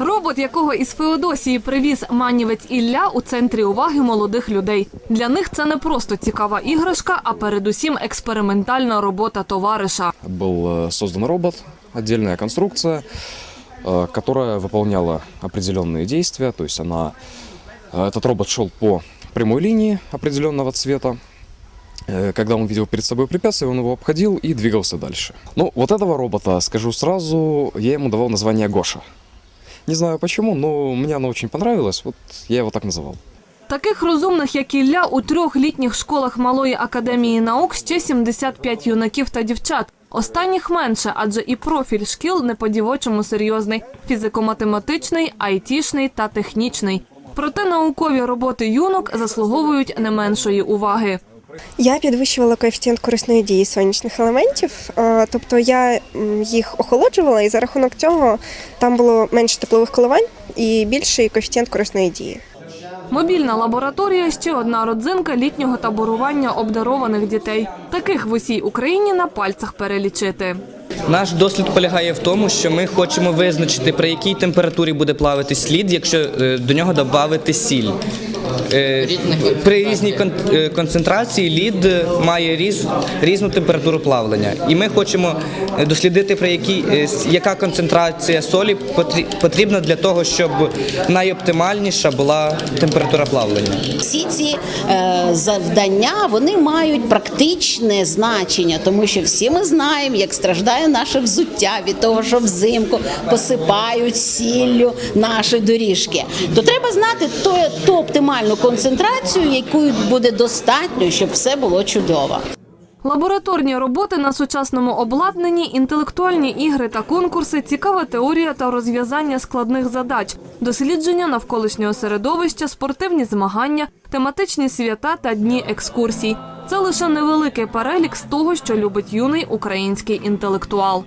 Робот, якого із Феодосії привіз манівець Ілля у центрі уваги молодих людей. Для них це не просто цікава іграшка, а передусім експериментальна робота товариша. Был э, создан робот, отдельная конструкция, э, которая выполняла определенные действия. То есть она, э, этот робот шел по прямой линии определенного цвета. Э, Когда он видел перед собой препятствие, он его обходил и двигался дальше. Ну, вот этого робота, скажу сразу, я ему давал название Гоша. Не знаю почему, но мне оно очень понравилось, вот я его так называл. Таких розумних, як Ілля, у трьох літніх школах Малої академії наук ще 75 юнаків та дівчат. Останніх менше, адже і профіль шкіл не по-дівочому серйозний – фізико-математичний, айтішний та технічний. Проте наукові роботи юнок заслуговують не меншої уваги. Я підвищувала коефіцієнт корисної дії сонячних елементів, е, тобто я їх охолоджувала, і за рахунок цього там було менше теплових коливань і більший коефіцієнт корисної дії. Мобільна лабораторія – ще одна родзинка літнього таборування обдарованих дітей. Таких в усій Україні на пальцях перелічити. Наш дослід полягає в тому, що ми хочемо визначити, при якій температурі буде плавати слід, якщо е, до нього додати сіль. Е, При різній е, концентрації лід має різ, різну температуру плавлення. І ми хочемо е, дослідити, при якій, яка концентрація солі потрі- потрібна для того, щоб найоптимальніша була температура плавлення. Всі ці е, завдання вони мають практичне значення, тому що всі ми знаємо, як страждає наше взуття від того, що взимку посипають сіллю наші доріжки. То треба знати ту, ту оптимальну концентрацію, якої буде достатньо, щоб все було чудово. Лабораторні роботи на сучасному обладнанні, інтелектуальні ігри та конкурси, цікава теорія та розв'язання складних задач, дослідження навколишнього середовища, спортивні змагання, тематичні свята та дні екскурсій. Це лише невеликий перелік з того, що любить юний український інтелектуал.